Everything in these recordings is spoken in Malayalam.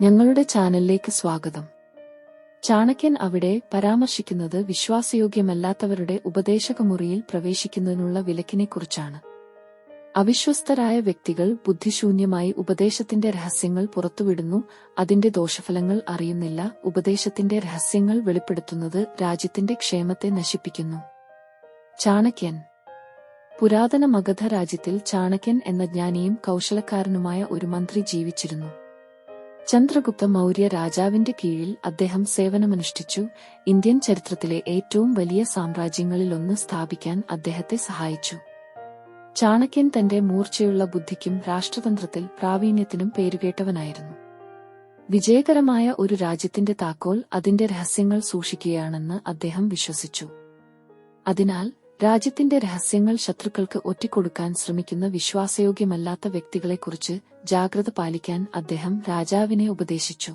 ഞങ്ങളുടെ ചാനലിലേക്ക് സ്വാഗതം. ചാണക്യൻ അവിടെ പരാമർശിക്കുന്നത് വിശ്വാസയോഗ്യമല്ലാത്തവരുടെ ഉപദേശകമുറിയിൽ പ്രവേശിക്കുന്നതിനുള്ള വിലക്കിനെക്കുറിച്ചാണ്. അവിശ്വസ്തരായ വ്യക്തികൾ ബുദ്ധിശൂന്യമായി ഉപദേശത്തിന്റെ രഹസ്യങ്ങൾ പുറത്തുവിടുന്നു അതിന്റെ ദോഷഫലങ്ങൾ അറിയുന്നില്ല ഉപദേശത്തിന്റെ രഹസ്യങ്ങൾ വെളിപ്പെടുത്തുന്നത് രാജ്യത്തിന്റെ ക്ഷേമത്തെ നശിപ്പിക്കുന്നു. ചാണക്യൻ. പുരാതന മഗധ രാജ്യത്തിൽ ചാണക്യൻ എന്ന ജ്ഞാനിയും കൗശലക്കാരനുമായ ഒരു മന്ത്രി ജീവിച്ചിരുന്നു. ചന്ദ്രഗുപ്ത മൗര്യ രാജാവിന്റെ കീഴിൽ അദ്ദേഹം സേവനമനുഷ്ഠിച്ചു. ഇന്ത്യൻ ചരിത്രത്തിലെ ഏറ്റവും വലിയ സാമ്രാജ്യങ്ങളിലൊന്ന് സ്ഥാപിക്കാൻ അദ്ദേഹത്തെ സഹായിച്ചു. ചാണക്യൻ തന്റെ മൂർച്ചയുള്ള ബുദ്ധിക്കും രാഷ്ട്രതന്ത്രത്തിൽ പ്രാവീണ്യത്തിനും പേരുകേട്ടവനായിരുന്നു. വിജയകരമായ ഒരു രാജ്യത്തിന്റെ താക്കോൽ അതിന്റെ രഹസ്യങ്ങൾ സൂക്ഷിക്കുകയാണെന്ന് അദ്ദേഹം വിശ്വസിച്ചു. അതിനാൽ രാജ്യത്തിന്റെ രഹസ്യങ്ങൾ ശത്രുക്കൾക്ക് ഒറ്റിക്കൊടുക്കാൻ ശ്രമിക്കുന്ന വിശ്വാസയോഗ്യമല്ലാത്ത വ്യക്തികളെക്കുറിച്ച് ജാഗ്രത പാലിക്കാൻ അദ്ദേഹം രാജാവിനെ ഉപദേശിച്ചു.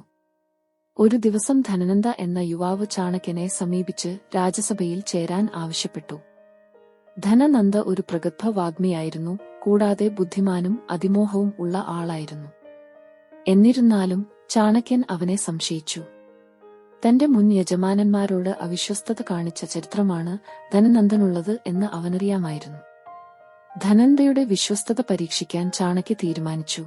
ഒരു ദിവസം ധനനന്ദ എന്ന യുവാവ് ചാണക്യനെ സമീപിച്ച് രാജ്യസഭയിൽ ചേരാൻ ആവശ്യപ്പെട്ടു. ധനനന്ദ ഒരു പ്രഗത്ഭ വാഗ്മിയായിരുന്നു കൂടാതെ ബുദ്ധിമാനും അതിമോഹവും ഉള്ള ആളായിരുന്നു. എന്നിരുന്നാലും ചാണക്യൻ അവനെ സംശയിച്ചു. തന്റെ മുൻ യജമാനന്മാരോട് അവിശ്വസ്തത കാണിച്ച ചരിത്രമാണ് ധനനന്ദനുള്ളത് എന്ന് അവനറിയാമായിരുന്നു. ധനന്ദയുടെ വിശ്വസ്തത പരീക്ഷിക്കാൻ ചാണക്യ തീരുമാനിച്ചു.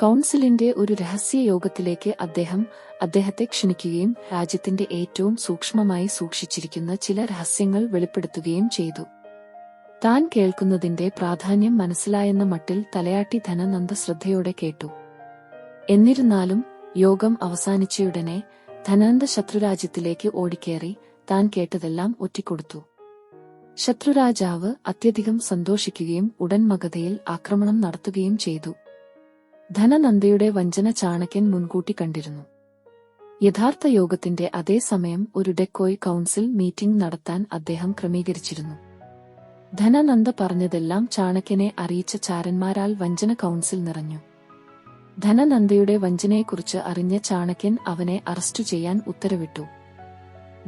കൗൺസിലിന്റെ ഒരു രഹസ്യ യോഗത്തിലേക്ക് അദ്ദേഹം അദ്ദേഹത്തെ ക്ഷണിക്കുകയും രാജ്യത്തിന്റെ ഏറ്റവും സൂക്ഷ്മമായി സൂക്ഷിച്ചിരിക്കുന്ന ചില രഹസ്യങ്ങൾ വെളിപ്പെടുത്തുകയും ചെയ്തു. താൻ കേൾക്കുന്നതിന്റെ പ്രാധാന്യം മനസ്സിലായെന്ന മട്ടിൽ തലയാട്ടി ധനനന്ദ ശ്രദ്ധയോടെ കേട്ടു. എന്നിരുന്നാലും യോഗം അവസാനിച്ചയുടനെ ധനനന്ദ ശത്രുരാജ്യത്തിലേക്ക് ഓടിക്കേറി താൻ കേട്ടതെല്ലാം ഒറ്റിക്കൊടുത്തു. ശത്രുരാജാവ് അത്യധികം സന്തോഷിക്കുകയും ഉടൻ മഗധയിൽ ആക്രമണം നടത്തുകയും ചെയ്തു. ധനനന്ദയുടെ വഞ്ചന ചാണക്യൻ മുൻകൂട്ടി കണ്ടിരുന്നു. യഥാർത്ഥ യോഗത്തിന്റെ അതേ സമയം ഒരു ഡെക്കോയ് കൗൺസിൽ മീറ്റിംഗ് നടത്താൻ അദ്ദേഹം ക്രമീകരിച്ചിരുന്നു. ധനനന്ദ പറഞ്ഞതെല്ലാം ചാണക്യനെ അറിയിച്ച ചാരന്മാരാൽ വഞ്ചന കൗൺസിൽ നിറഞ്ഞു. ധനനന്ദയുടെ വഞ്ചനയെക്കുറിച്ച് അറിഞ്ഞ ചാണക്യൻ അവനെ അറസ്റ്റു ചെയ്യാൻ ഉത്തരവിട്ടു.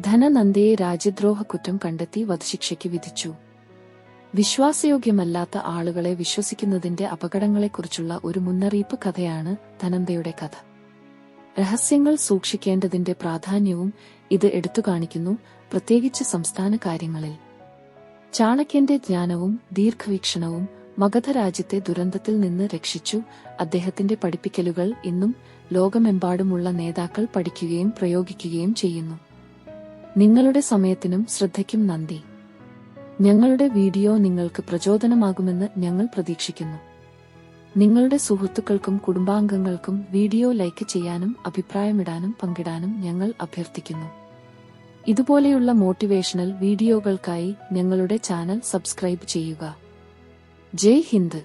ധനനന്ദയെ രാജ്യദ്രോഹ കുറ്റം കണ്ടെത്തി വധശിക്ഷയ്ക്ക് വിധിച്ചു. വിശ്വാസയോഗ്യമല്ലാത്ത ആളുകളെ വിശ്വസിക്കുന്നതിന്റെ അപകടങ്ങളെക്കുറിച്ചുള്ള ഒരു മുന്നറിയിപ്പ് കഥയാണ് ധനന്തയുടെ കഥ. രഹസ്യങ്ങൾ സൂക്ഷിക്കേണ്ടതിന്റെ പ്രാധാന്യവും ഇത് എടുത്തുകാണിക്കുന്നു പ്രത്യേകിച്ച് സംസ്ഥാന കാര്യങ്ങളിൽ. ചാണക്യന്റെ ജ്ഞാനവും ദീർഘവീക്ഷണവും മഗധ രാജ്യത്തെ ദുരന്തത്തിൽ നിന്ന് രക്ഷിച്ചു. അദ്ദേഹത്തിന്റെ പഠിപ്പിക്കലുകൾ ഇന്നും ലോകമെമ്പാടുമുള്ള നേതാക്കൾ പഠിക്കുകയും പ്രയോഗിക്കുകയും ചെയ്യുന്നു. നിങ്ങളുടെ സമയത്തിനും ശ്രദ്ധയ്ക്കും നന്ദി. ഞങ്ങളുടെ വീഡിയോ നിങ്ങൾക്ക് പ്രചോദനമാകുമെന്ന് ഞങ്ങൾ പ്രതീക്ഷിക്കുന്നു. നിങ്ങളുടെ സുഹൃത്തുക്കൾക്കും കുടുംബാംഗങ്ങൾക്കും വീഡിയോ ലൈക്ക് ചെയ്യാനും അഭിപ്രായമിടാനും പങ്കിടാനും ഞങ്ങൾ അഭ്യർത്ഥിക്കുന്നു. ഇതുപോലെയുള്ള മോട്ടിവേഷണൽ വീഡിയോകൾക്കായി ഞങ്ങളുടെ ചാനൽ സബ്സ്ക്രൈബ് ചെയ്യുക. Jai Hind